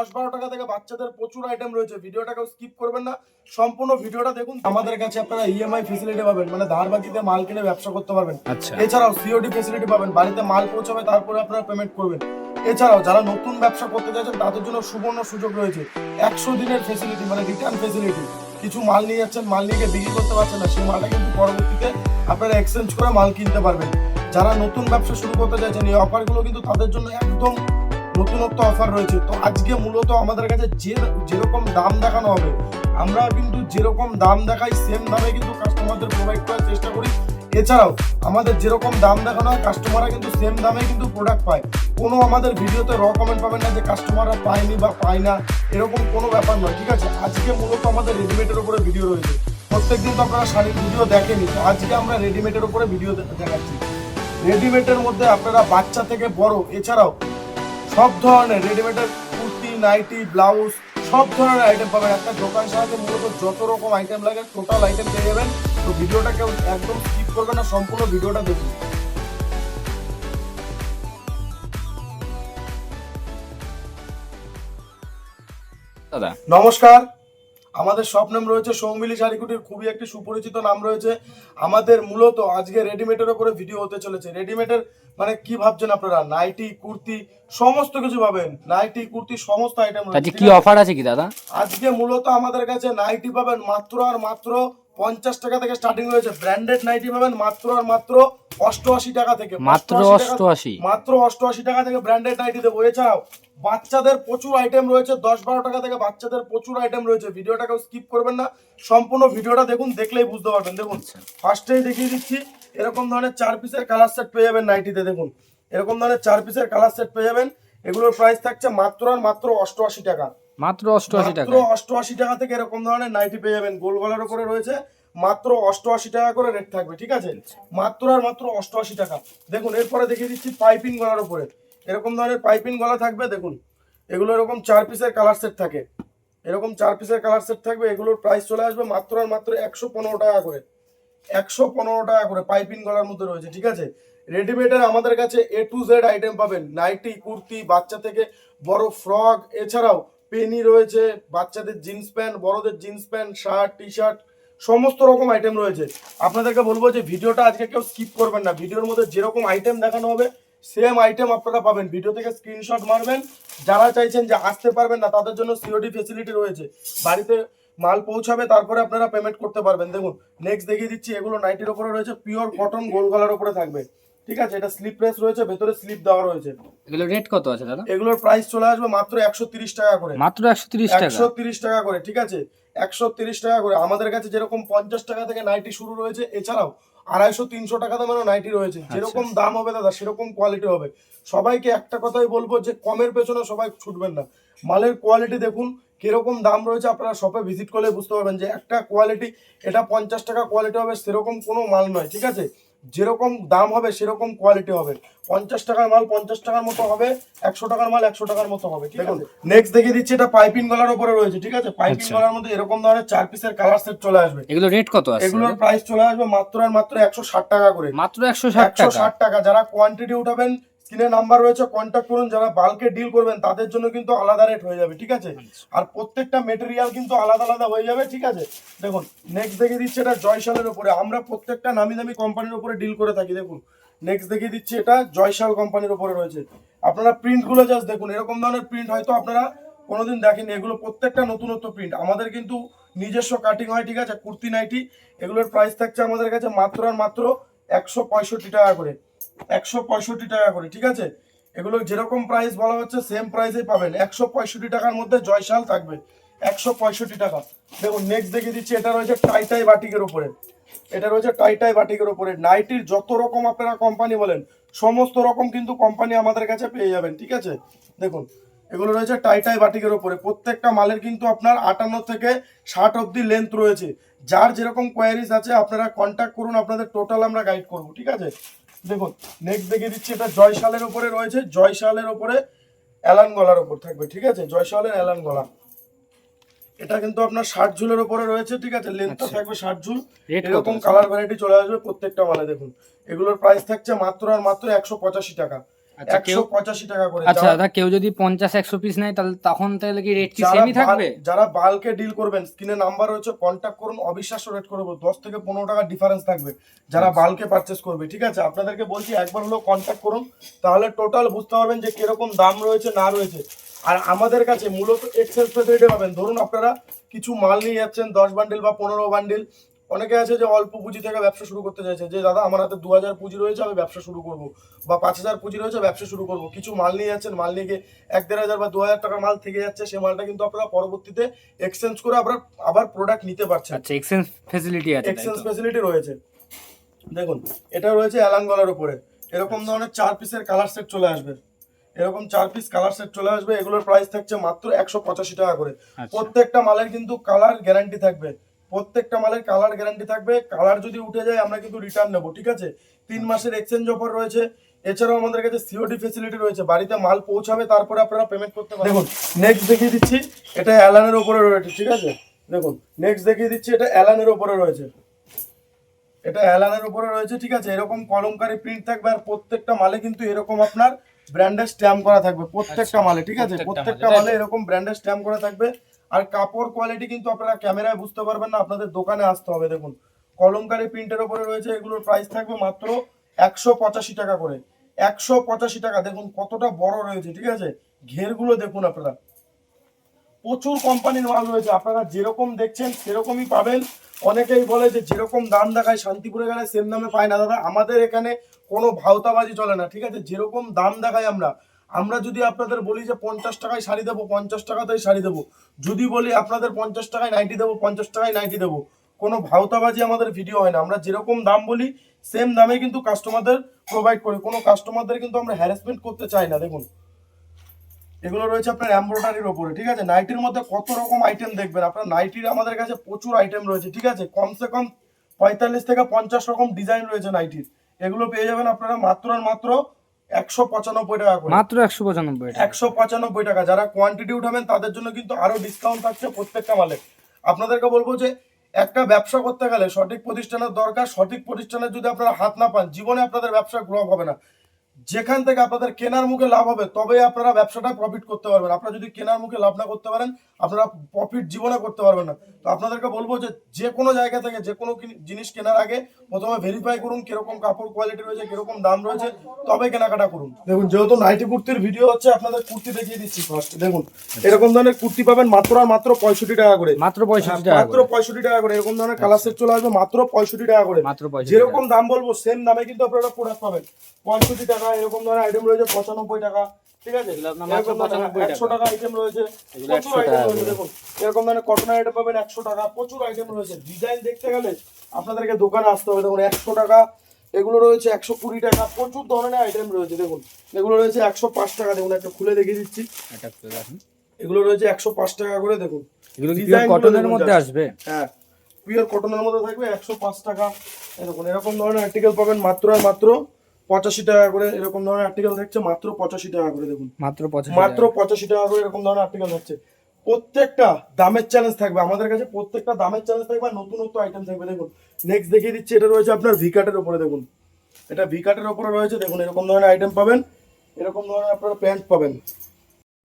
দশ বারো টাকা থেকে বাচ্চাদের প্রচুর আইটেম রয়েছে। ভিডিওটাকে স্কিপ করবেন না। সম্পূর্ণ ভিডিওটা দেখুন। আমাদের কাছে আপনারা ইএমআই ফেসিলিটি পাবেন। মানে ধার বাকিতে মাল কিনে ব্যবসা করতে পারবেন। আচ্ছা। এছাড়াও সিওডি ফেসিলিটি পাবেন। বাড়িতে মাল পৌঁছাবে তারপরে আপনারা পেমেন্ট করবেন। এছাড়াও যারা নতুন ব্যবসা করতে চাইছেন তাদের জন্য সুবর্ণ সুযোগ রয়েছে। একশো দিনের ফেসিলিটি মানে রিটার্ন ফেসিলিটি কিছু মাল নিয়ে যাচ্ছেন মাল নিয়ে বিক্রি করতে পারছেন না সেই মালটা কিন্তু পরবর্তীতে আপনারা এক্সচেঞ্জ করে মাল কিনতে পারবেন। যারা নতুন ব্যবসা শুরু করতে চাইছেন এই অফারগুলো কিন্তু তাদের জন্য একদম নতুনত্ব অফার রয়েছে। তো আজকে মূলত আমাদের কাছে যে যেরকম দাম দেখানো হবে, আমরা কিন্তু যেরকম দাম দেখাই সেম দামে কিন্তু কাস্টমারদের প্রোভাইড করার চেষ্টা করি। এছাড়াও, আমাদের যেরকম দাম দেখানো হয় কাস্টমাররা কিন্তু সেম দামে কিন্তু প্রোডাক্ট পায়। কোনো আমাদের ভিডিওতে র কমেন্ট পাবেন না যে কাস্টমাররা পায়নি বা পায় না, এরকম কোনো ব্যাপার নয়, ঠিক আছে? আজকে মূলত আমাদের রেডিমেডের উপরে ভিডিও রয়েছে। প্রত্যেকদিন তো আপনারা শাড়ির ভিডিও দেখেনি তো আজকে আমরা রেডিমেডের উপরে ভিডিও দেখাচ্ছি। রেডিমেডের মধ্যে আপনারা বাচ্চা থেকে বড়, এছাড়াও সব ধরনের রেডিমেডের কুর্তি নাইটি ব্লাউজ সব ধরনের আইটেম পাবেন। একটা দোকান সাহায্যে মূলত যত রকম আইটেম লাগে টোটাল আইটেম পেয়ে যাবেন। তো ভিডিওটা কেউ একদম স্কিপ করবেন না সম্পূর্ণ ভিডিওটা দেখুন। দাদা। নমস্কার। আমাদের সব নাম রয়েছে সৌমিলি শাড়িকুটির খুবই একটি সুপরিচিত নাম রয়েছে। আমাদের মূলত আজকে রেডিমেডের ওপরে ভিডিও হতে চলেছে। রেডিমেডের মানে কি ভাবছেন আপনারা? নাইটি কুর্তি সমস্ত কিছু পাবেন। নাইটি কুর্তি সমস্ত আইটেম আজকে কি অফার আছে কি দাদা? আজকে মূলত আমাদের কাছে নাইটি পাবেন মাত্র আর মাত্র পঞ্চাশ টাকা থেকে স্টার্টিং রয়েছে। ব্র্যান্ডেড নাইটি পাবেন মাত্র আর মাত্র অষ্টআশি টাকা থেকে। মাত্র অষ্টআশি মাত্র অষ্টআশি টাকা থেকে ব্র্যান্ডেড নাইটি দেবো। এছাড়াও বাচ্চাদের প্রচুর আইটেম রয়েছে। দশ বারো টাকা থেকে বাচ্চাদের প্রচুর আইটেম রয়েছে। ভিডিওটাকে স্কিপ করবেন না। সম্পূর্ণ ভিডিওটা দেখুন দেখলেই বুঝতে পারবেন। দেখুন ফার্স্টেই দেখিয়ে দিচ্ছি। এরকম ধরনের চার পিসের কালার সেট পেয়ে যাবেন নাইটিতে দেখুন। এরকম ধরনের চার পিসের কালার সেট পেয়ে যাবেন। এগুলোর প্রাইস থাকছে মাত্র আর মাত্র অষ্টআশি টাকা। মাত্র অষ্টআশি টাকা মাত্র অষ্টআশি টাকা থেকে এরকম ধরনের নাইটি পেয়ে যাবেন। গোল গলার উপরে রয়েছে মাত্র অষ্টআশি টাকা করে রেট থাকবে ঠিক আছে? মাত্র আর মাত্র অষ্টআশি টাকা। দেখুন এরপরে দেখিয়ে দিচ্ছি পাইপিং গলার উপরে। এরকম ধরনের পাইপিং গলা থাকবে দেখুন। এগুলো এরকম চার পিসের কালার সেট থাকে। এরকম চার পিসের কালার সেট থাকবে। এগুলোর প্রাইস চলে আসবে মাত্র আর মাত্র একশো পনেরো টাকা করে। একশো পনেরো টাকা করে পাইপিং গলার মধ্যে রয়েছে ঠিক আছে? রেডিমেডের আমাদের কাছে এ টু জেড আইটেম পাবেন। নাইটি কুর্তি বাচ্চা থেকে বড় ফ্রক। এছাড়াও পেনি রয়েছে, বাচ্চাদের জিন্স প্যান্ট, বড়দের jeans pant, shirt T shirt সমস্ত রকম আইটেম রয়েছে। আপনাদেরকে বলব যে ভিডিওটা আজকে কেউ স্কিপ করবেন না। ভিডিওর মধ্যে যেরকম আইটেম দেখানো হবে সেম আইটেম আপনারা পাবেন। ভিডিও থেকে স্ক্রিনশট মারবেন। যারা চাইছেন যে আসতে পারবেন না, তাদের জন্য সিওডি ফেসিলিটি রয়েছে। বাড়িতে মাল পৌঁছাবে, তারপরে আপনারা পেমেন্ট করতে পারবেন। দেখুন নেক্সট দেখিয়ে দিচ্ছি, এগুলো নাইটির ওপরে রয়েছে পিওর কটন গোল গলার উপরে থাকবে। ঠিক আছে এটা স্লিপলেস রয়েছে ভেতরে স্লিপ দেওয়া রয়েছে। এগুলো রেট কত আছে দাদা? এগুলোর প্রাইস চলে আসবে মাত্র একশো তিরিশ টাকা করে। মাত্র একশো তিরিশ টাকা? একশো তিরিশ টাকা করে ঠিক আছে? একশো তিরিশ টাকা করে। আমাদের কাছে যেরকম পঞ্চাশ টাকা থেকে নাইটি শুরু রয়েছে এছাড়াও আড়াইশো তিনশো টাকা দামেরও নাইটি রয়েছে। যেরকম দাম হবে দাদা সেরকম কোয়ালিটি হবে। সবাইকে একটা কথাই বলব যে কমের পেছনে সবাই ছুটবেন না। মালের কোয়ালিটি দেখুন কীরকম দাম রয়েছে আপনারা শপে ভিজিট করলে বুঝতে পারবেন যে একটা কোয়ালিটি এটা পঞ্চাশ টাকা কোয়ালিটি হবে সেরকম কোনো মাল নয় ঠিক আছে? যেরকম দাম হবে সেরকম কোয়ালিটি হবে। পঞ্চাশ টাকার মাল পঞ্চাশ টাকার মতো হবে একশো টাকার মাল একশো টাকার মতো হবে ঠিক আছে? নেক্সট দেখিয়ে দিচ্ছি এটা পাইপিং গলার উপরে রয়েছে ঠিক আছে? পাইপিং আচ্ছা। গলার মধ্যে এরকম ধরনের চার পিসের কালার সেট চলে আসবে। এগুলো রেট কত আছে? এগুলোর প্রাইস চলে আসবে মাত্র আর মাত্র একশো ষাট টাকা করে। মাত্র একশো একশো ষাট টাকা। যারা কোয়ান্টিটি উঠাবেন স্ক্রিনে নাম্বার রয়েছে কন্ট্যাক্ট করুন। যারা বাল্কে ডিল করবেন তাদের জন্য কিন্তু আলাদা রেট হয়ে যাবে ঠিক আছে? আর প্রত্যেকটা মেটেরিয়াল কিন্তু আলাদা আলাদা হয়ে যাবে ঠিক আছে? দেখুন নেক্সট দেখিয়ে দিচ্ছি এটা জয়শালের উপরে। আমরা প্রত্যেকটা নামি দামি কোম্পানির উপরে ডিল করে থাকি দেখুন। নেক্সট দেখিয়ে দিচ্ছি এটা জয়শাল কোম্পানির উপরে রয়েছে। আপনারা প্রিন্টগুলো জাস্ট দেখুন এরকম ধরনের প্রিন্ট হয়তো আপনারা কোনোদিন দেখেনি। এগুলো প্রত্যেকটা নতুনত্ব প্রিন্ট আমাদের কিন্তু নিজস্ব কাটিং হয় ঠিক আছে? কুর্তি নাইটি এগুলোর প্রাইস থাকছে আমাদের কাছে মাত্র আর মাত্র একশো পঁয়ষট্টি টাকা করে। একশো পঁয়ষট্টি টাকা করে, ঠিক আছে? এগুলো যেরকম প্রাইস বলা হচ্ছে সেম প্রাইসেই পাবেন। একশো পঁয়ষট্টি টাকার মধ্যে জয়শাল থাকবে। একশো পঁয়ষট্টি টাকা। দেখুন নেক্সট দেখিয়ে দিচ্ছি, এটা রয়েছে টাইটাই বাটিকের উপরে। এটা রয়েছে টাইটাই বাটিকের উপরে। নাইটির যত রকম আপনারা কোম্পানি বলেন, সমস্ত রকম কিন্তু কোম্পানি আমাদের কাছে পেয়ে যাবেন, ঠিক আছে? দেখুন, এগুলো রয়েছে টাইটাই বাটিকের উপরে। প্রত্যেকটা মালের কিন্তু আপনার আটান্ন থেকে ষাট অবধি লেন্থ রয়েছে। যার যেরকম কোয়ারিজ আছে, আপনারা কন্ট্যাক্ট করুন, আপনাদের টোটাল আমরা গাইড করব, ঠিক আছে? দেখুন নেক্সট দেখে দিচ্ছি এটা জয়শালের উপরে রয়েছে। জয়শালের উপরে অ্যালান গলার উপর থাকবে ঠিক আছে? জয়শালের অ্যালান গলা। এটা কিন্তু আপনার ষাট ঝুলের উপরে রয়েছে ঠিক আছে? লেন্থটা আচ্ছা। থাকবে ষাট ঝুল। এরকম কালার ভ্যারাইটি চলে আসবে প্রত্যেকটা মালে দেখুন। এগুলোর প্রাইস থাকছে মাত্র আর মাত্র একশো পঁচাশি টাকা। একশো কেউ- পঁচাশি টাকা করে। আচ্ছা দাদা কেউ যদি পঞ্চাশ একশো পিস নেয় তাহলে তখন তাহলে কি রেট কি যারা সেমই থাকবে? যারা বাল্কে ডিল করবেন স্ক্রিনে নাম্বার রয়েছে কন্ট্যাক্ট করুন অবিশ্বাস্য রেট করব দশ থেকে পনেরো টাকা ডিফারেন্স থাকবে যারা আচ্ছা। বাল্কে পারচেস করবে ঠিক আছে? আপনাদেরকে বলছি একবার হলেও কন্ট্যাক্ট করুন তাহলে টোটাল বুঝতে পারবেন যে কীরকম দাম রয়েছে না রয়েছে। আর আমাদের কাছে মূলত এক্সেল ফেসিলিটি পাবেন। ধরুন আপনারা কিছু মাল নিয়ে যাচ্ছেন দশ বান্ডিল বা পনেরো বান্ডিল অনেকে আছে যে অল্প পুঁজি থেকে ব্যবসা শুরু করতে চাইছে যে দাদা আমার হাতে দু হাজার পুঁজি রয়েছে আমি ব্যবসা শুরু করব। বা পাঁচ হাজার পুঁজি রয়েছে ব্যবসা শুরু করব। কিছু মাল নিয়ে যাচ্ছেন মাল নিয়ে গিয়ে এক দেড় হাজার বা দু হাজার টাকার মাল থেকে যাচ্ছে সেই মালটা কিন্তু আপনারা পরবর্তীতে এক্সচেঞ্জ করে আপনারা আবার প্রোডাক্ট নিতে পারছেন। আচ্ছা এক্সচেঞ্জ ফেসিলিটি আছে এক্সচেঞ্জ? ফেসিলিটি রয়েছে। দেখুন এটা রয়েছে অ্যালান গলার উপরে। এরকম ধরনের চার পিসের কালার সেট চলে আসবে। এরকম চার পিস কালার সেট চলে আসবে এগুলোর প্রাইস থাকছে মাত্র একশো পঁচাশি টাকা করে। আচ্ছা। প্রত্যেকটা মালের কিন্তু কালার গ্যারান্টি থাকবে। প্রত্যেকটা মালের কালার গ্যারান্টি থাকবে। কালার যদি উঠে যায় আমরা কিন্তু রিটার্ন নেব ঠিক আছে? তিন মাসের এক্সচেঞ্জ অফার রয়েছে। এছাড়াও আমাদের কাছে সিওডি ফেসিলিটি রয়েছে। বাড়িতে মাল পৌঁছাবে তারপরে আপনারা পেমেন্ট করতে পারবেন। দেখুন নেক্সট দেখিয়ে দিচ্ছি এটা অ্যালানের উপরে রয়েছে ঠিক আছে? দেখুন নেক্সট দেখিয়ে দিচ্ছি এটা অ্যালানের উপরে রয়েছে। এটা অ্যালানের উপরে রয়েছে ঠিক আছে? এরকম কলমকারি প্রিন্ট থাকবে আর প্রত্যেকটা মালে কিন্তু এরকম আপনার ব্র্যান্ডের স্ট্যাম্প করা থাকবে প্রত্যেকটা মালে ঠিক আছে? আচ্ছা, প্রত্যেকটা মালে এরকম ব্র্যান্ডের স্ট্যাম্প করা থাকবে। আর কাপড় কোয়ালিটি কিন্তু আপনারা ক্যামেরায় বুঝতে পারবেন না, আপনাদের দোকানে আসতে হবে। দেখুন, কলমকারি প্রিন্টের উপরে রয়েছে, এগুলোর প্রাইস থাকবে মাত্র একশো পঁচাশি টাকা করে। একশো পঁচাশি টাকা, দেখুন কতটা বড় রয়েছে, ঠিক আছে? ঘেরগুলো দেখুন আপনারা। প্রচুর কোম্পানির মাল রয়েছে, আপনারা যেরকম দেখছেন সেরকমই পাবেন। অনেকেই বলে যে যেরকম দাম দেখায় শান্তিপুরে গেলে সেম দামে পায় না। দাদা, আমাদের এখানে কোনো ভাওতাবাজি চলে না, ঠিক আছে? যেরকম দাম দেখাই আমরা আমরা যদি আপনাদের বলি যে পঞ্চাশ টাকায় শাড়ি দেবো, পঞ্চাশ টাকাতেই শাড়ি দেবো। যদি বলি আপনাদের পঞ্চাশ টাকায় নাইটি দেবো, পঞ্চাশ টাকায় নাইটি দেবো। কোনো ভাওতাবাজি আমাদের ভিডিও হয় না। আমরা যেরকম দাম বলি সেম দামে কিন্তু কাস্টমারদের প্রোভাইড করি। কোনো কাস্টমারদের কিন্তু আমরা হ্যারাসমেন্ট করতে চাই না, দেখুন। এগুলো রয়েছে আপনার এমব্রয়ডারির ওপরে, ঠিক আছে? নাইটির মধ্যে কত রকম আইটেম দেখবেন? আপনার নাইটির আমাদের কাছে প্রচুর আইটেম রয়েছে, ঠিক আছে? কমসে কম পঁয়তাল্লিশ থেকে পঞ্চাশ রকম ডিজাইন রয়েছে নাইটির এগুলো পেয়ে যাবেন আপনারা মাত্র আর মাত্র একশো পঁচানব্বই টাকা করে। মাত্র একশো পঁচানব্বই একশো পঁচানব্বই টাকা। যারা কোয়ান্টিটি উঠাবেন তাদের জন্য কিন্তু আরও ডিসকাউন্ট থাকছে প্রত্যেকটা মালে আপনাদেরকে বলব যে একটা ব্যবসা করতে গেলে সঠিক প্রতিষ্ঠানের দরকার সঠিক প্রতিষ্ঠানের যদি আপনারা হাত না পান জীবনে আপনাদের ব্যবসা গ্রো হবে না। যেখান থেকে আপনাদের কেনার মুখে লাভ হবে তবে আপনারা ব্যবসাটা প্রফিট করতে পারবেন। আপনারা যদি কেনার মুখে লাভ না করতে পারেন আপনারা প্রফিট জীবনে করতে পারবেন না। তো আপনাদেরকে বলব যে যে কোনো জায়গা থেকে যে কোনো জিনিস কেনার আগে প্রথমে ভেরিফাই করুন কীরকম কাপড় কোয়ালিটি রয়েছে কীরকম দাম রয়েছে তবে কেনাকাটা করুন। দেখুন যেহেতু নাইটি কুর্তির ভিডিও হচ্ছে আপনাদের কুর্তি দেখিয়ে দিচ্ছি ফার্স্ট দেখুন এরকম ধরনের কুর্তি পাবেন মাত্র আর মাত্র পঁয়ষট্টি টাকা করে। মাত্র পঁয়ষট্টি টাকা মাত্র পঁয়ষট্টি টাকা করে এরকম ধরনের কালার সেট চলে আসবে মাত্র পঁয়ষট্টি টাকা করে। মাত্র যেরকম দাম বলব সেম দামে কিন্তু আপনারা প্রোডাক্ট পাবেন। পঁয়ষট্টি টাকা এরকম ধরনের আইটেম রয়েছে পঁচানব্বই টাকা। ঠিক আছে? এরকম ধরনের 95 একশো টাকা। আইটেম রয়েছে। এগুলো প্রচুর আইটেম টাকা রয়েছে দেখুন। এরকম ধরনের কটন আইটেম পাবেন একশো টাকা প্রচুর আইটেম রয়েছে। ডিজাইন দেখতে গেলে আপনাদেরকে দোকানে আসতে হবে। দেখুন একশো টাকা এগুলো রয়েছে একশো কুড়ি টাকা প্রচুর ধরনের আইটেম রয়েছে দেখুন। এগুলো রয়েছে একশো পাঁচ টাকা দেখুন একটা খুলে দেখিয়ে দিচ্ছি। এগুলো রয়েছে একশো পাঁচ টাকা করে দেখুন। এগুলো কটনের মধ্যে আসবে? হ্যাঁ পিওর কটনের মধ্যে থাকবে একশো পাঁচ টাকা। এরকম এরকম ধরনের আর্টিকেল পাবেন মাত্র আর মাত্র পঁচাশি টাকা করে এরকম ধরনের আর্টিকেল থাকছে মাত্র পঁচাশি টাকা করে দেখুন। মাত্র মাত্র পঁচাশি টাকা করে এরকম ধরনের আর্টিকেল থাকছে। প্রত্যেকটা দামের চ্যালেঞ্জ থাকবে। আমাদের কাছে প্রত্যেকটা দামের চ্যালেঞ্জ থাকবে আর নতুনত্ব আইটেম থাকবে। দেখুন নেক্সট দেখিয়ে দিচ্ছি এটা রয়েছে আপনার ভিকাটের উপরে দেখুন। এটা ভিকাটের উপরে রয়েছে দেখুন এরকম ধরনের আইটেম পাবেন। এরকম ধরনের আপনারা প্যান্ট পাবেন।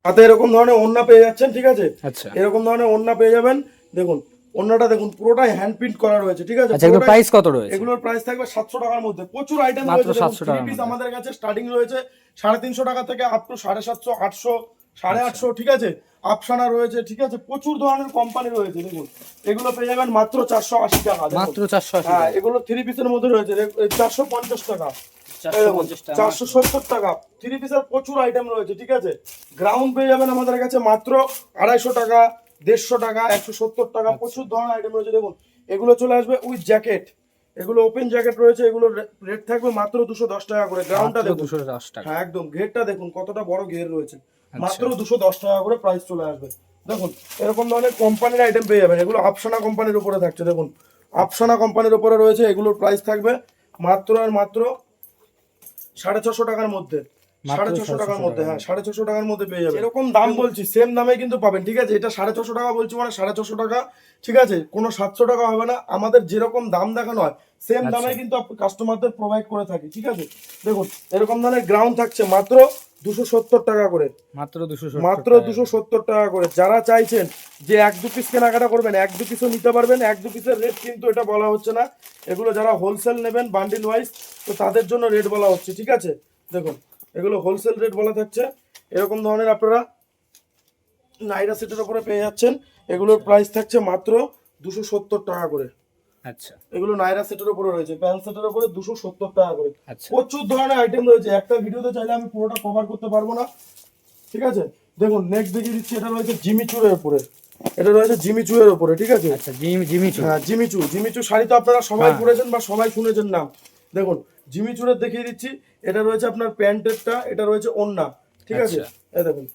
হাতে এরকম ধরনের ওন্না পেয়ে যাচ্ছেন ঠিক আছে? আচ্ছা। এরকম ধরনের ওন্না পেয়ে যাবেন। দেখুন ওন্নাটা দেখুন পুরোটাই হ্যান্ড প্রিন্ট করা রয়েছে ঠিক আছে? আচ্ছা এগুলো পুরোটাই- প্রাইস কত রয়েছে? এগুলোর প্রাইস থাকবে সাতশো টাকার মধ্যে। প্রচুর আইটেম মাত্র রয়েছে 700 টাকার পিস আমাদের কাছে স্টার্টিং রয়েছে সাড়ে তিনশো টাকা থেকে আপ টু সাড়ে সাতশো আটশো সাড়ে আচ্ছা। আটশো ঠিক আছে? আফসানা রয়েছে ঠিক আছে? প্রচুর ধরনের কোম্পানি রয়েছে দেখুন। এগুলো পেয়ে যাবেন মাত্র চারশো আশি টাকা মাত্র চারশো আশি হ্যাঁ এগুলো থ্রি পিসের মধ্যে রয়েছে চারশো পঞ্চাশ 450 টাকা। চারশো সত্তর টাকা। থ্রি পিসের প্রচুর আইটেম রয়েছে ঠিক আছে? গ্রাউন্ড পেয়ে যাবেন আমাদের কাছে মাত্র আড়াইশো টাকা দেড়শো টাকা একশো সত্তর টাকা আচ্ছা। প্রচুর ধরনের আইটেম রয়েছে। দেখুন এগুলো চলে আসবে উইথ জ্যাকেট এগুলো ওপেন জ্যাকেট রয়েছে এগুলো রেট থাকবে মাত্র দুশো দশ টাকা করে। গ্রাউন্ডটা দেখুন। দুশো দশ টাকা। হ্যাঁ একদম। ঘেরটা দেখুন কতটা বড় ঘের রয়েছে। আচ্ছা। মাত্র দুশো দশ টাকা করে প্রাইস চলে আসবে। দেখুন এরকম ধরনের কোম্পানির আইটেম পেয়ে যাবেন। এগুলো আপসানা কোম্পানির উপরে থাকছে। দেখুন আপসানা কোম্পানির উপরে রয়েছে এগুলোর প্রাইস থাকবে মাত্র আর মাত্র সাড়ে ছশো টাকার মধ্যে। সাড়ে ছশো টাকার মধ্যে হ্যাঁ সাড়ে ছশো টাকার মধ্যে পেয়ে যাবে এরকম দাম বলছি সেম দামে কিন্তু পাবেন ঠিক আছে? এটা সাড়ে ছশো টাকা বলছি মানে সাড়ে ছশো টাকা ঠিক আছে? কোনো সাতশো টাকা হবে না আমাদের যেরকম দাম দেখানো হয় সেম আচ্ছা। দামে কিন্তু কাস্টমারদের প্রোভাইড করে থাকি ঠিক আছে? দেখুন এরকম ধরনের গ্রাউন্ড থাকছে মাত্র দুশো সত্তর টাকা করে। মাত্র দুশো মাত্র দুশো সত্তর টাকা করে। যারা চাইছেন যে এক দু পিস কেনাকাটা করবেন এক দু পিসও নিতে পারবেন এক দু পিসের রেট কিন্তু এটা বলা হচ্ছে না। এগুলো যারা হোলসেল নেবেন বান্ডিল ওয়াইজ তো তাদের জন্য রেট বলা হচ্ছে ঠিক আছে? দেখুন এগুলো হোলসেল রেট বলা থাকছে। এরকম ধরনের আপনারা নাইরা সেটের উপরে পেয়ে যাচ্ছেন। এগুলোর প্রাইস থাকছে মাত্র দুশো সত্তর টাকা করে। আচ্ছা। এগুলো নাইরা সেটের উপরে রয়েছে প্যান্ট সেটের উপরে দুশো সত্তর টাকা করে। আচ্ছা। প্রচুর ধরনের আইটেম রয়েছে। একটা ভিডিওতে চাইলে আমি পুরোটা কভার করতে পারব না। ঠিক আছে? দেখুন নেক্সট দেখিয়ে দিচ্ছি এটা রয়েছে জিমিচুরের উপরে। এটা রয়েছে উপরে ঠিক আছে? আচ্চু জিমি জিমি চু হ্যাঁ জিমিচু জিমিচু শাড়ি তো আপনারা সবাই হ্যাঁ। পরেছেন বা সবাই শুনেছেন নাম দেখুন জিমিচুরের দেখিয়ে দিচ্ছি এটা রয়েছে আপনার প্যান্টেরটা এটা রয়েছে ওন্না ঠিক আছে? আচ্ছা। এই দেখুন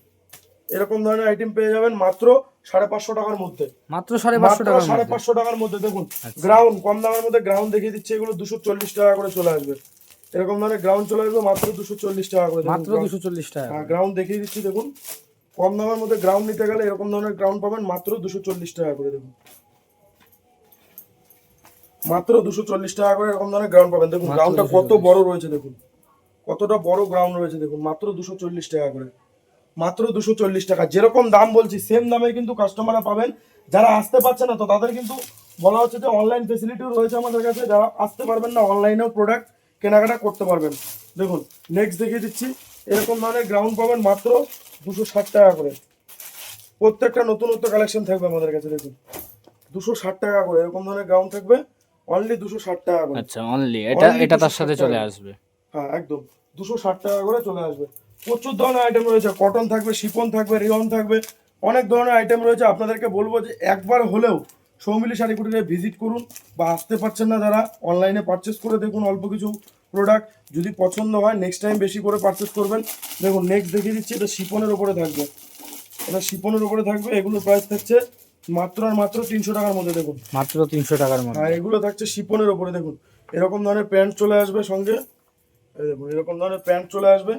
এরকম ধরনের আইটেম পেয়ে যাবেন মাত্র সাড়ে পাঁচশো টাকার মধ্যে। মাত্র সাড়ে পাঁচশো টাকার সাড়ে মধ্যে? পাঁচশো টাকার মধ্যে দেখুন আচ্ছা। গ্রাউন্ড কম দামের মধ্যে গ্রাউন্ড দেখিয়ে দিচ্ছে এগুলো দুশো চল্লিশ টাকা করে চলে আসবে। এরকম ধরনের গ্রাউন্ড চলে আসবে মাত্র দুশো চল্লিশ টাকা করে মাত্র দুশো চল্লিশ টাকা হ্যাঁ গ্রাউন্ড দেখিয়ে দিচ্ছি দেখুন কম দামের মধ্যে গ্রাউন্ড নিতে গেলে এরকম ধরনের গ্রাউন্ড পাবেন মাত্র দুশো চল্লিশ টাকা করে দেখুন। মাত্র দুশো চল্লিশ টাকা করে এরকম ধরনের গ্রাউন্ড পাবেন দেখুন গ্রাউন্ডটা কত বড় রয়েছে দেখুন। কতটা বড় গ্রাউন্ড রয়েছে দেখুন মাত্র দুশো চল্লিশ টাকা করে। মাত্র দুশো চল্লিশ টাকা। যেরকম দাম বলছি সেম দামে কিন্তু কাস্টমাররা পাবেন। যারা আসতে পারছে না তো তাদের কিন্তু বলা হচ্ছে যে অনলাইন ফেসিলিটিও রয়েছে আমাদের কাছে। যারা আসতে পারবেন না অনলাইনেও প্রোডাক্ট কেনাকাটা করতে পারবেন। দেখুন নেক্সট দেখিয়ে দিচ্ছি। এরকম ধরনের গ্রাউন্ড পাবেন মাত্র দুশো ষাট টাকা করে। প্রত্যেকটা নতুনত্ব কালেকশন থাকবে আমাদের কাছে দেখুন। দুশো ষাট টাকা করে এরকম ধরনের গ্রাউন্ড থাকবে। অনলি দুশো ষাট টাকা করে। আচ্ছা অনলি এটা এটা তার সাথে চলে আসবে। হ্যাঁ একদম। দুশো ষাট টাকা করে চলে আসবে। প্রচুর ধরনের আইটেম রয়েছে। কটন থাকবে শিপন থাকবে রিয়ন থাকবে। অনেক ধরনের আইটেম রয়েছে। আপনাদেরকে বলব যে একবার হলেও সৌমিলি শাড়ি কুটিরে ভিজিট করুন বা আসতে পারছেন না যারা অনলাইনে পারচেস করে দেখুন অল্প কিছু প্রোডাক্ট যদি পছন্দ হয় নেক্সট টাইম বেশি করে পারচেস করবেন। দেখুন নেক্সট দেখিয়ে দিচ্ছি এটা শিপনের উপরে থাকবে। এটা শিপনের উপরে থাকবে। এগুলোর প্রাইস থাকছে মাত্র আর মাত্র তিনশো টাকার মধ্যে দেখুন। মাত্র তিনশো টাকার মধ্যে। আর এগুলো থাকছে শিপনের উপরে দেখুন। এরকম ধরনের প্যান্ট চলে আসবে সঙ্গে। এই দেখুন এরকম ধরনের প্যান্ট চলে আসবে।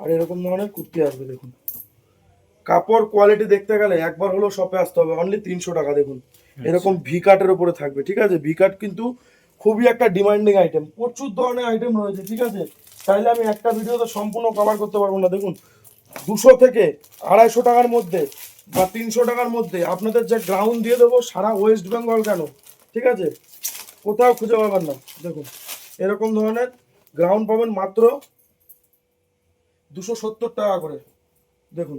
আর এরকম ধরনের কুর্তি আসবে দেখুন। কাপড় কোয়ালিটি দেখতে গেলে একবার হলেও শপে আসতে হবে অনলি তিনশো টাকা দেখুন। এরকম ভি কাটের উপরে থাকবে ঠিক আছে? ভি কাট কিন্তু খুবই একটা ডিমান্ডিং আইটেম প্রচুর ধরনের আইটেম রয়েছে ঠিক আছে? চাইলে আমি একটা ভিডিওতে সম্পূর্ণ কভার করতে পারব না দেখুন। দুশো থেকে আড়াইশো টাকার মধ্যে বা তিনশো টাকার মধ্যে আপনাদের যে গ্রাউন্ড দিয়ে দেবো সারা ওয়েস্ট বেঙ্গল কেন? ঠিক আছে? কোথাও খুঁজে পাবেন না দেখুন। এরকম ধরনের গ্রাউন্ড পাবেন মাত্র দুশো সত্তর টাকা করে। দেখুন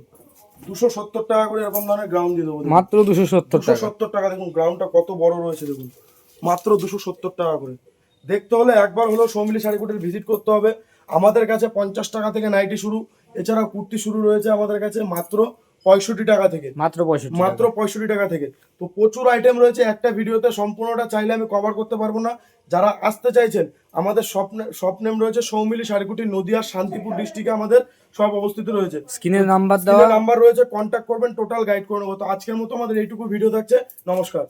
দুশো সত্তর টাকা করে এরকম ধরনের গ্রাউন্ড দিয়ে দেবো। মাত্র দুশো সত্তর দুশো সত্তর টাকা দেখুন গ্রাউন্ডটা কত বড় রয়েছে দেখুন। মাত্র দুশো সত্তর টাকা করে। দেখতে হলে একবার হলো সৌমিলি শাড়িকুটির ভিজিট করতে হবে। আমাদের কাছে পঞ্চাশ টাকা থেকে নাইটি শুরু। এছাড়া কুর্তি শুরু রয়েছে আমাদের কাছে মাত্র পঁয়ষট্টি টাকা থেকে। মাত্র পঁয়ষট্টি মাত্র পঁয়ষট্টি টাকা থেকে। তো প্রচুর আইটেম রয়েছে একটা ভিডিওতে সম্পূর্ণটা চাইলে আমি কভার করতে পারব না। যারা আসতে চাইছেন আমাদের স্বপ্নে স্বপ্নেম রয়েছে সৌমিলি শাড়িকুটি নদিয়া শান্তিপুর ডিস্ট্রিক্টে আমাদের সব অবস্থিত রয়েছে। স্ক্রিনের নাম্বার দেওয়া নাম্বার রয়েছে কন্ট্যাক্ট করবেন টোটাল গাইড করে নেব। তো আজকের মতো আমাদের এইটুকু ভিডিও থাকছে। নমস্কার।